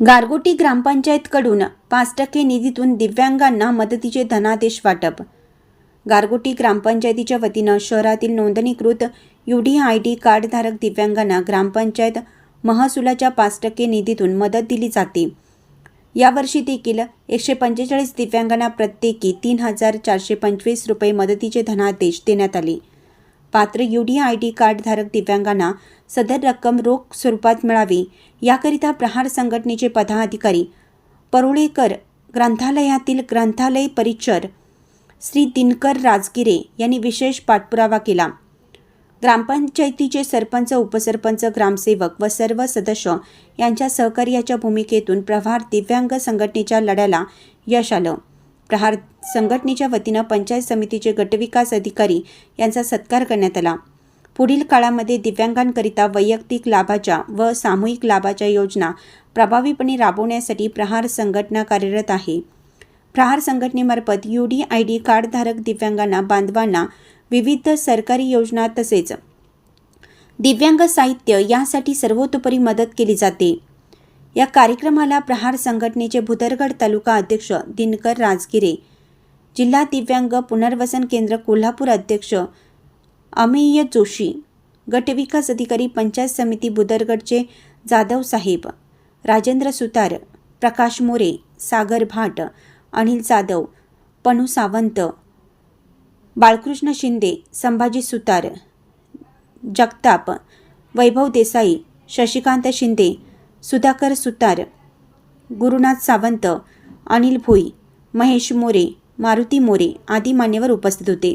गारगोटी ग्रामपंचायतकडून पाच टक्के निधीतून दिव्यांगांना मदतीचे धनादेश वाटप. गारगोटी ग्रामपंचायतीच्या वतीनं शहरातील नोंदणीकृत यू डी आय डी कार्डधारक दिव्यांगांना ग्रामपंचायत महसुलाच्या पाच टक्के निधीतून मदत दिली जाते. यावर्षी देखील एकशे पंचेचाळीस दिव्यांगांना प्रत्येकी तीन हजार चारशे पंचवीस रुपये मदतीचे धनादेश देण्यात आले. पात्र यू डी आय डी कार्डधारक दिव्यांगांना सदर रक्कम रोख स्वरूपात मिळावी याकरिता प्रहार संघटनेचे पदाधिकारी परुळेकर ग्रंथालयातील ग्रंथालय परिचर श्री दिनकर राजगिरे यांनी विशेष पाठपुरावा केला. ग्रामपंचायतीचे सरपंच उपसरपंच ग्रामसेवक व सर्व सदस्य यांच्या सहकार्याच्या भूमिकेतून प्रहार दिव्यांग संघटनेच्या लढ्याला यश आलं. प्रहार संघटनेच्या वतीनं पंचायत समितीचे गटविकास अधिकारी यांचा सत्कार करण्यात आला. पुढील काळामध्ये दिव्यांगांकरिता वैयक्तिक लाभाच्या व सामूहिक लाभाच्या योजना प्रभावीपणे राबवण्यासाठी प्रहार संघटना कार्यरत आहे. प्रहार संघटनेमार्फत यू डी आय डी कार्डधारक दिव्यांगांना बांधवांना विविध सरकारी योजना तसेच दिव्यांग साहित्य यासाठी सर्वतोपरी मदत केली जाते. या कार्यक्रमाला प्रहार संघटनेचे भुदरगड तालुका अध्यक्ष दिनकर राजगिरे जिल्हा दिव्यांग पुनर्वसन केंद्र कोल्हापूर अध्यक्ष अमेय जोशी गटविकास अधिकारी पंचायत समिती बुदरगडचे जाधव साहेब राजेंद्र सुतार प्रकाश मोरे सागर भाट अनिल जाधव पणू सावंत बाळकृष्ण शिंदे संभाजी सुतार जगताप वैभव देसाई शशिकांत शिंदे सुधाकर सुतार गुरुनाथ सावंत अनिल भोई महेश मोरे मारुती मोरे आदी मान्यवर उपस्थित होते.